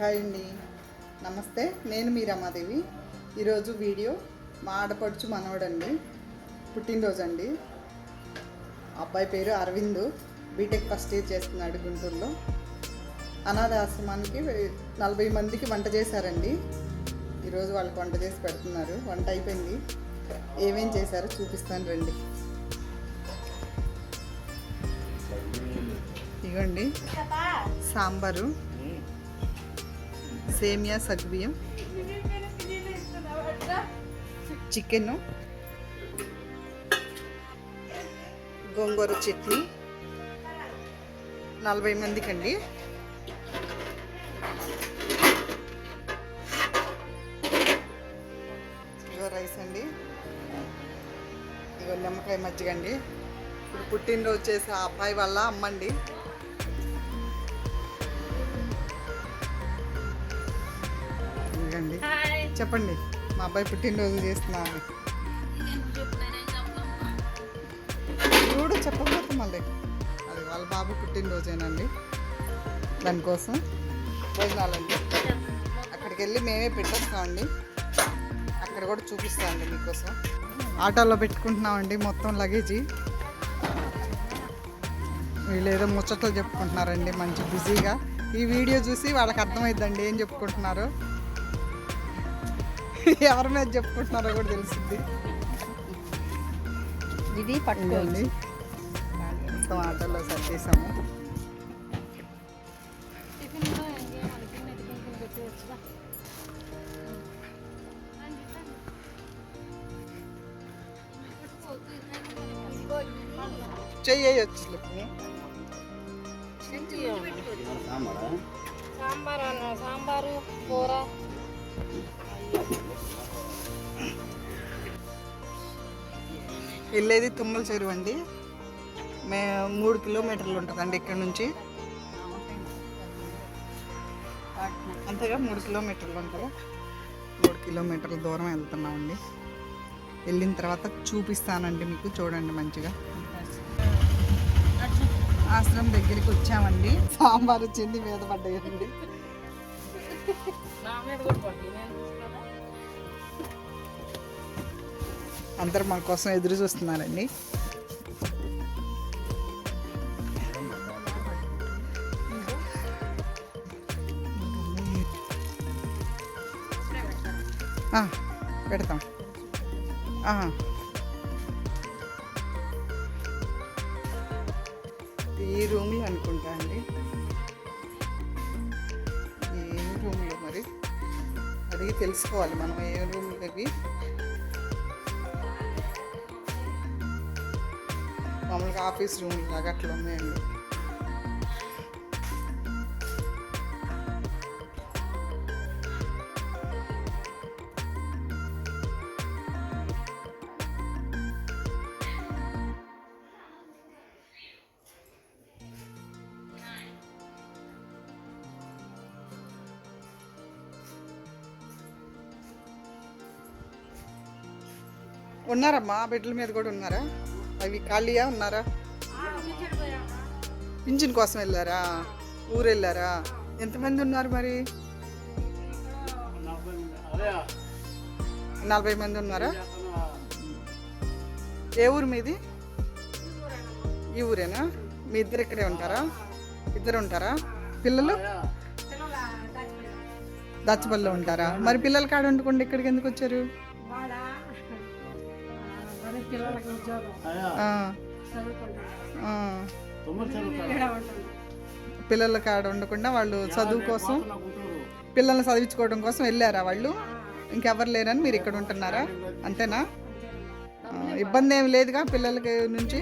Hi అండి. నమస్తే నేను మీ రమాదేవి. ఈరోజు వీడియో మా ఆడపడుచు మనవడండి. పుట్టినరోజు అండి అబ్బాయి పేరు అరవింద్. బీటెక్ ఫస్ట్ ఇయర్ చేస్తున్నాడు గుంటూరులో. అనాథ ఆశ్రమానికి నలభై మందికి వంట చేశారండి. ఈరోజు వాళ్ళకి వంట చేసి పెడుతున్నారు. వంట అయిపోయింది. ఏమేం చేశారో చూపిస్తాను రండి. ఇగోండి. సాంబారు. సేమియా సగ్గుబియ్యం. చికెను. గోంగూర చట్నీ. నలభై మందికి అండి ఇగో రైస్ అండి. ఇగో నిమ్మకాయ మజ్జిగ అండి ఇప్పుడు పుట్టినరోజు చేసే ఆ అబ్బాయి వల్ల అమ్మండి. చెప్పండి. మా అబ్బాయి పుట్టినరోజు చేస్తున్నాను చూడు చెప్పకపోతే మళ్ళీ. అది వాళ్ళ బాబు పుట్టినరోజేనండి. దానికోసం భోజనాలండి. అక్కడికి వెళ్ళి మేమే పెట్టేస్తామండి. అక్కడ కూడా చూపిస్తామండి మీకోసం. ఆటోలో పెట్టుకుంటున్నామండి మొత్తం లగేజీ. వీళ్ళు ఏదో ముచ్చట్లు చెప్పుకుంటున్నారండి మంచి బిజీగా. ఈ వీడియో చూసి వాళ్ళకి అర్థమైందండి ఏం చెప్పుకుంటున్నారు. ఎవరి మీద చెప్పుకుంటున్నారో కూడా తెలిసింది ఇది పట్టుకోండి మొత్తం ఆటోలో సర్దేశాము. చెయ్యొచ్చు సాంబార్ అన్న సాంబారు కూర. వెళ్ళేది తుమ్మల చెరువు అండి. మే మూడు కిలోమీటర్లు ఉంటుందండి ఇక్కడ నుంచి. అంతేగా మూడు కిలోమీటర్లు ఉంటుంది. మూడు కిలోమీటర్ల దూరం వెళ్తున్నామండి. వెళ్ళిన తర్వాత చూపిస్తానండి మీకు చూడండి మంచిగా. ఆశ్రమం దగ్గరికి వచ్చామండి. సాంబార్ వచ్చింది మీద పడ్డాయండి. అందరు మన కోసం ఎదురు చూస్తున్నారండి. పెడతాం. ఈ రూమ్లో అనుకుంటా అండి? ఏ రూమ్లో మరి? అడిగి తెలుసుకోవాలి మనం ఏ రూమ్లో ఆఫీస్ రూమ్ లాగా అట్లా ఉన్నాయండి. ఉన్నారమ్మా బిడ్డల మీద కూడా ఉన్నారా? అవి ఖాళీయా ఉన్నారా? పింఛన్ కోసం వెళ్ళారా? ఊరు వెళ్ళారా ఎంతమంది ఉన్నారు మరి? నలభై మంది ఉన్నారా? ఏ ఊరు మీది? ఈ ఊరేనా? మీ ఇద్దరు ఇక్కడే ఉంటారా? ఇద్దరు ఉంటారా? పిల్లలు? దచ్చపల్లిలో ఉంటారా? మరి పిల్లల కాడ ఉండకుండా ఇక్కడికి ఎందుకు వచ్చారు? పిల్లలకి ఉద్యోగం. పిల్లల కాడ ఉండకుండా వాళ్ళు చదువు కోసం పిల్లల్ని చదివించుకోవడం కోసం వెళ్ళారా వాళ్ళు? ఇంకెవరు లేరని మీరు ఇక్కడ ఉంటున్నారా? అంతేనా? ఇబ్బంది ఏమి లేదుగా పిల్లలకి నుంచి?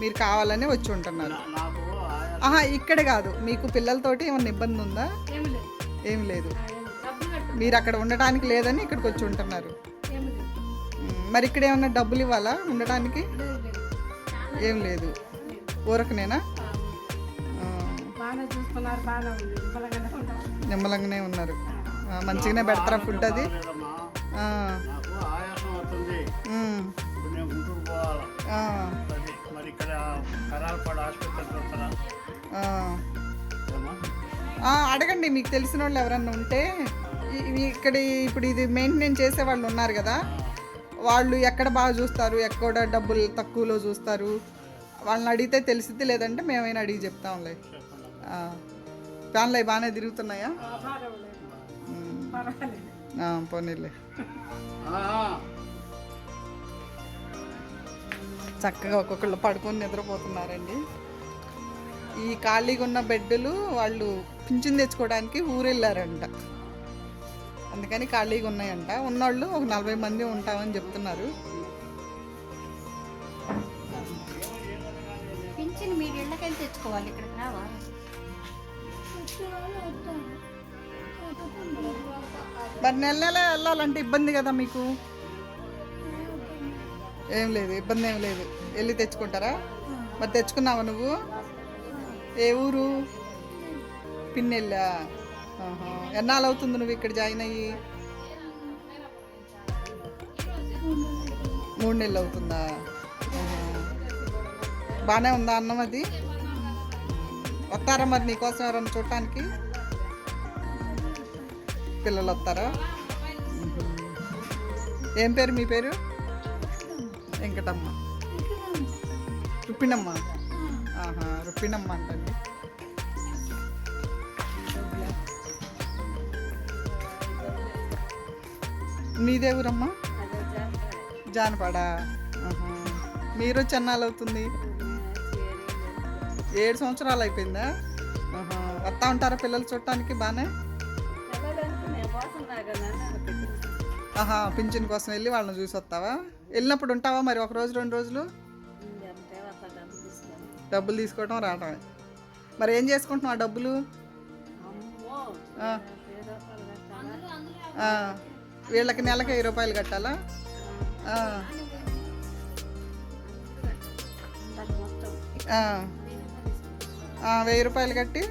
మీరు కావాలని వచ్చి ఉంటున్నారు. ఆహా ఇక్కడ కాదు. మీకు పిల్లలతోటి ఏమైనా ఇబ్బంది ఉందా? ఏమి లేదు. మీరు అక్కడ ఉండటానికి లేదని ఇక్కడికి వచ్చి ఉంటున్నారు. మరి ఇక్కడ ఏమన్నా డబ్బులు ఇవ్వాలా లేదు ఏం లేదు. ఊరకనేనా? నిమ్మలంగానే ఉన్నారు. మంచిగానే పెడతారా ఫుడ్ అది? ఆ, నాకు ఆయాసం అవుతుంది ఉమ్, ఇప్పుడు నేను గుంటూరు పోవాలి ఆ, అది మరి ఇక్కడ కరాలపాడు హాస్పిటల్ చూస్తారా ఆ. ఏమా ఆ, అడగండి మీకు తెలిసిన వాళ్ళు ఎవరన్నా ఉంటే ఇక్కడ ఇప్పుడు ఇది మెయింటెనెన్స్ చేసే వాళ్ళు ఉన్నారు కదా వాళ్ళు ఎక్కడ బాగా చూస్తారు ఎక్కడ డబ్బులు తక్కువలో చూస్తారు? వాళ్ళని అడిగితే తెలిసిద్ది లేదంటే మేమైనా అడిగి చెప్తాంలే. ఆ, ఫ్యాన్లు అవి బాగానే తిరుగుతున్నాయా? పోనీలే. ఆ, చక్కగా ఒక్కొక్కళ్ళు పడుకొని నిద్రపోతున్నారండి. ఈ ఖాళీగా ఉన్న బెడ్లు వాళ్ళు పింఛన్ తెచ్చుకోవడానికి ఊరు వెళ్ళారంట అందుకని ఖాళీగా ఉన్నాయంట. ఉన్నోళ్ళు ఒక నలభై మంది ఉంటామని చెప్తున్నారు. పింఛన్ మీరు ఇళ్ళకెళ్ళి తెచ్చుకోవాలి ఇక్కడికి రావా? మరి నెల నెల వెళ్ళాలంటే ఇబ్బంది కదా మీకు? ఏం లేదు ఇబ్బంది ఏం లేదు. వెళ్ళి తెచ్చుకుంటారా? మరి తెచ్చుకున్నావా నువ్వు? ఏ ఊరు? పిన్నెళ్ళా ఆహా. ఎన్నాళ్ళు అవుతుంది నువ్వు ఇక్కడ జాయిన్ అయ్యి? మూడు నెలలు అవుతుందా? బాగానే ఉందా అన్నం అది? వస్తారా మరి నీకోసం ఎవరైనా చూడటానికి? పిల్లలు వస్తారా? ఏం పేరు మీ పేరు? వెంకటమ్మ. రుప్పినమ్మ ఆహా రుప్పినమ్మ అంటే మీదే ఊరమ్మా జానపడ. మీరు చెన్నాలు అవుతుంది ఏడు సంవత్సరాలు అయిపోయిందా. వస్తా ఉంటారా పిల్లలు చూడటానికి బాగానే ఆహా పింఛన్ కోసం వెళ్ళి వాళ్ళని చూసి వస్తావా? వెళ్ళినప్పుడు ఉంటావా మరి ఒక రోజు రెండు రోజులు? డబ్బులు తీసుకోవటం రావటమే. మరి ఏం చేసుకుంటున్నావు ఆ డబ్బులు. వీళ్ళకి నెలకి వెయ్యి రూపాయలు కట్టాలా? వెయ్యి రూపాయలు కట్టి.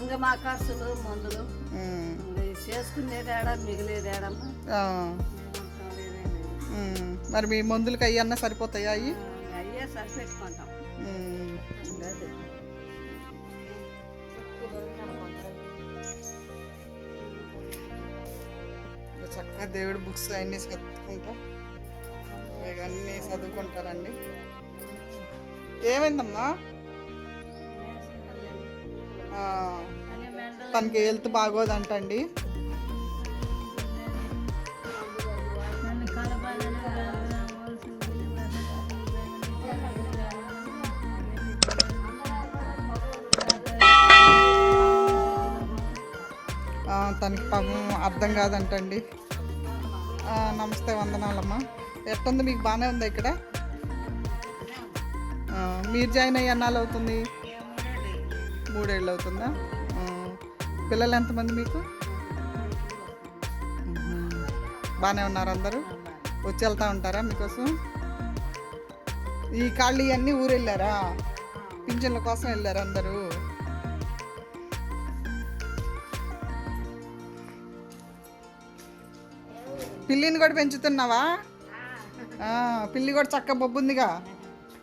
ఇంకా మా ఖర్చులు మందులు. ఉమ్. ఇంకా ఇది చేసుకునేది ఏడా మిగిలేది ఏడమ్మా ఆ. ఉమ్. మరి మీ మందులకి అయ్యన్నా సరిపోతాయా అయ్యి? అయ్యే సరిపెట్టుకుంటాం. అదే చక్కగా దేవుడు బుక్స్ అన్నీ చదువుకుంటా అన్నీ చదువుకుంటారండి. ఏమైందమ్మా? తనకి హెల్త్ బాగోదంటండి. తనకి పాపం అర్థం కాదంటండి. నమస్తే వందనాలమ్మా. ఎట్టుంది? మీకు బాగానే ఉందా ఇక్కడ? మీరు జాయిన్ అయ్యి ఎన్నాళ్ళు అవుతుంది? మూడేళ్ళు అవుతుందా పిల్లలు ఎంతమంది మీకు? బాగానే ఉన్నారు అందరూ. వచ్చి వెళ్తూ ఉంటారా మీకోసం? ఈ ఖాళీ అన్నీ ఊరు వెళ్ళారా పింఛన్ల కోసం వెళ్ళారు అందరూ? పిల్లిని కూడా పెంచుతున్నావా? పిల్లి కూడా చక్క బొబ్బుందిగా.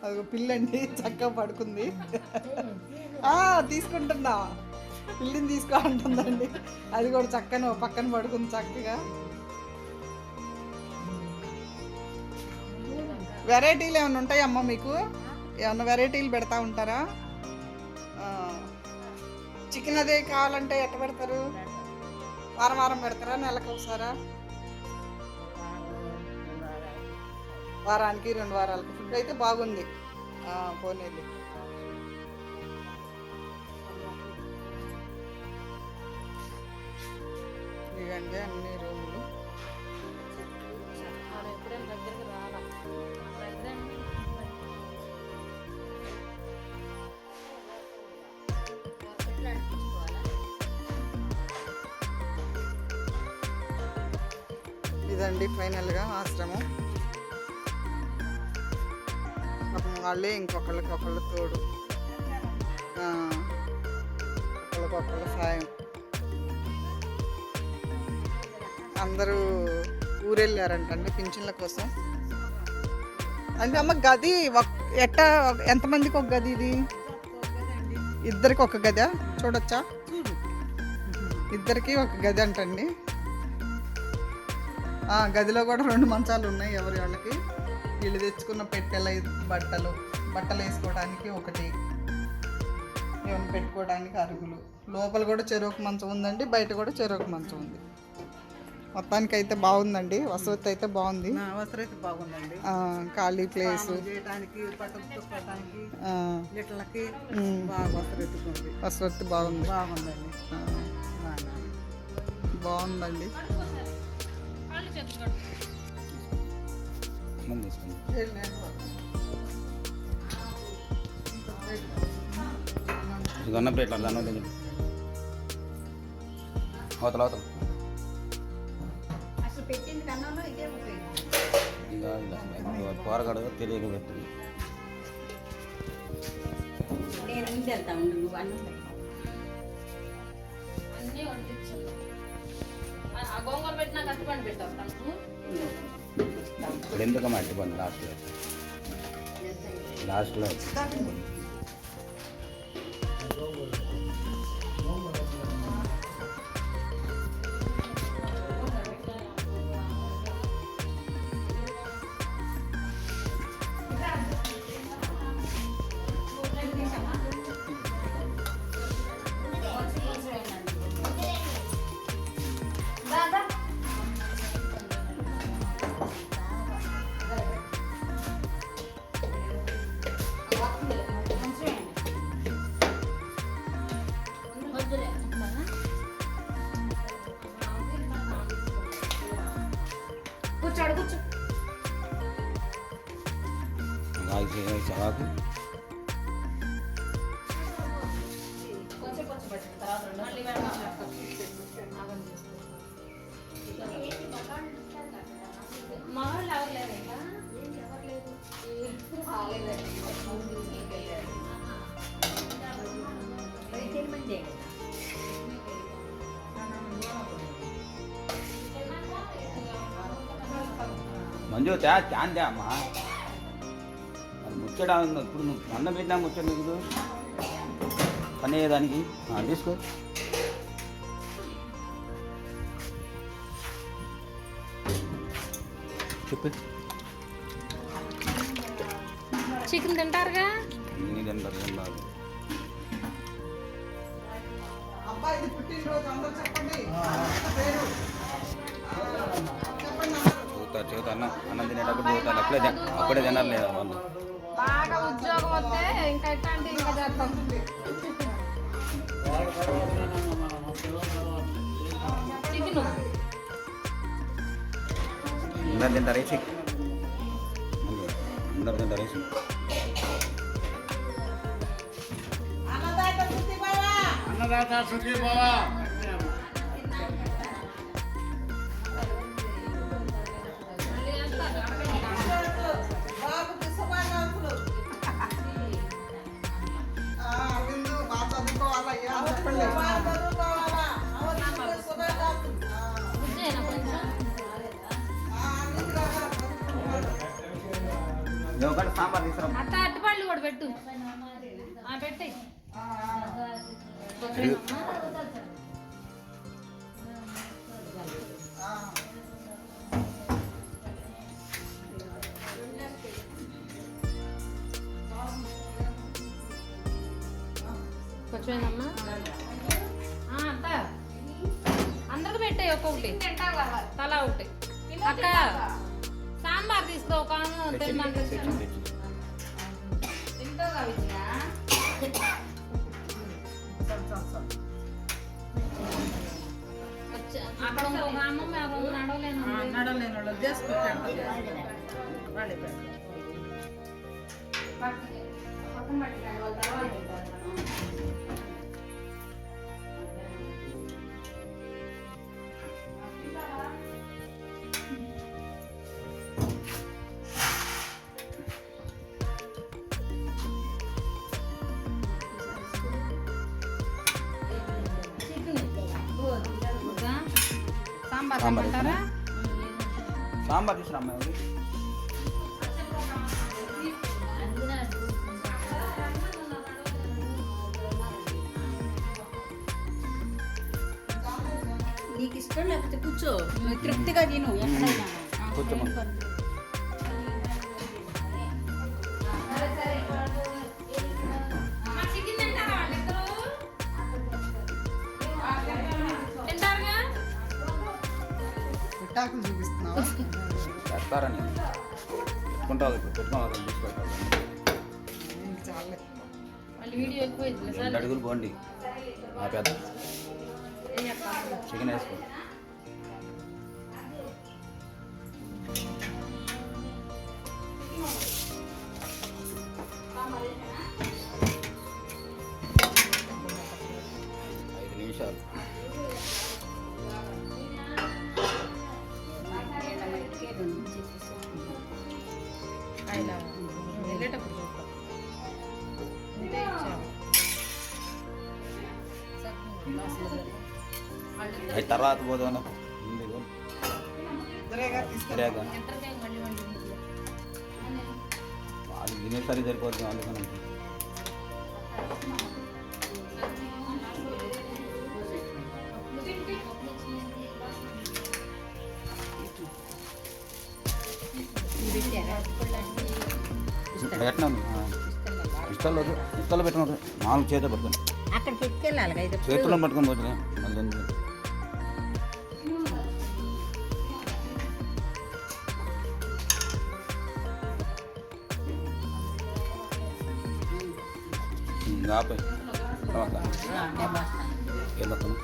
అది పిల్లి అండి చక్కగా పడుకుంది తీసుకుంటున్నా. పిల్లిని తీసుకో అంటుందండి. అది కూడా చక్కన పక్కన పడుకుంది చక్కగా. వెరైటీలు ఏమైనా ఉంటాయమ్మా మీకు? ఏమన్నా వెరైటీలు పెడతా ఉంటారా? చికెన్ అదే కావాలంటే ఎట్ట పెడతారు? వారం వారం పెడతారా? నెలకు ఒకసారా వారానికి రెండు వారాలకు ఫుడ్ అయితే బాగుంది. ఆ, పోనీలు. ఇవండి అన్ని రూములు. ఇదండి ఫైనల్గా ఆశ్రమం. పాపం వాళ్ళే ఇంకొకళ్ళకి ఒకళ్ళు తోడు. ఒకళ్ళకొకళ్ళ సాయం. అందరూ ఊరెళ్ళారంటండి పింఛన్ల కోసం. అంటే అమ్మ గది ఎట్ట ఎంతమందికి ఒక గది ఇది? ఇద్దరికి ఒక గద? చూడొచ్చా? ఇద్దరికి ఒక గది అంటండి. గదిలో కూడా రెండు మంచాలు ఉన్నాయి ఎవరి వాళ్ళకి. వీళ్ళు తెచ్చుకున్న పెట్టెల బట్టలు బట్టలు వేసుకోవడానికి ఒకటి ఏమైనా పెట్టుకోవడానికి అరుగులు. లోపల కూడా చెరుకు మంచం ఉందండి బయట కూడా చెరుకు మంచం ఉంది. మొత్తానికి అయితే బాగుందండి వసతి అయితే బాగుంది. బాగుందండి. ఆ, ఖాళీ ప్లేస్. వసతి బాగుంది. బాగుందండి. బాగుందండి. మంది తీసుకుంది ఇది అన్న ప్లేట్లు దాని వల్ల అవతల అవతల పోరగాడు తెలియక పెట్టింది నేను ముందు వెళ్తా ఉండు నువ్వు అన్నం పెట్టు. అన్నీ వండించాను ఆ- ఆ గోంగూర పెట్టినా కట్టుబడి పెట్టావు తనకు ఇప్పుడు ఎందుకమ్మా అట్టి పండు లాస్ట్లో లాస్ట్లో మంజు తే క్యాన్ తే అమ్మా. అది ముచ్చట ఉంది. ఇప్పుడు నువ్వు అన్నం పెట్టినా ముచ్చట నీకు. పని అయ్యేదానికి ఆ, తీసుకో. చెప్పు. చికెన్ తింటారుగా? నీది ఎంత బాగు అబ్బాయి పుట్టినరోజు అందరూ చెప్పండి. పేరు చెప్పండి అందరూ. చూస్తారు చూస్తారు అన్నం అన్నం తినేటప్పుడు చూస్తారు అప్పుడే తిన- అప్పుడే తినాలి లేదా వాళ్ళు బాగా ఉద్యోగం వస్తే ఇంకా ఎట్లాంటి ఇంకా చేస్తాం వాళ్ళ తర్వాత మన పిల్లల తర్వాత చికెన్ అందరు తింటారు వేసి అందరు తింటారు వేసి అన్నదాత సుఖీ బావా ఒకటి సాంబార్ తీసుకురా అత్త అట్టుపళ్ళు కూడా పెట్టు. పెట్టే అక్కడ ఇంకొక అమ్మ మేము నడవలేను నడలేని వాళ్ళు. చేసుకుంటాను వాళ్ళే. పెడతారు. పక్కన పట్టుకోండి సాంబార్ అంటారా సాంబార్ తీసుకురా అమ్మాయి నీకు ఇష్టం లేకపోతే కూర్చో. తృప్తిగా తిను. ఎక్కడైనా. కూర్చోమా? పిట్టాకులు చూపిస్తున్నావా? చేస్తారని పెట్టుకుంటావు ఇప్పుడు పెట్టుకోవాలి అడుగులు పోండి. ఆ పెద్ద చికెన్ వేసుకో. ఆయన వెళ్ళేటప్పుడు చూద్దాం. ఇంతే ఇచ్చాము వాళ్ళు అవి తర్వాత పోదాం ఇద్దరేగా తీసుకెళ్ళి సరేగా. తింటారుగా మళ్ళీ మళ్ళీ ఇంట్లో. వాళ్ళు తినేసరికి సరిపోతుంది అందుకని పెట్టినాను ఇష్టాలు ఇష్టాలు పెట్టినారు. నాలుగు చేతులు పెడతాను అక్కడ పెట్టుకెళ్ళాలి చేతుల్లో పట్టుకొని పోతుంది మళ్ళీ ఆపే. వెళ్ళొస్తాను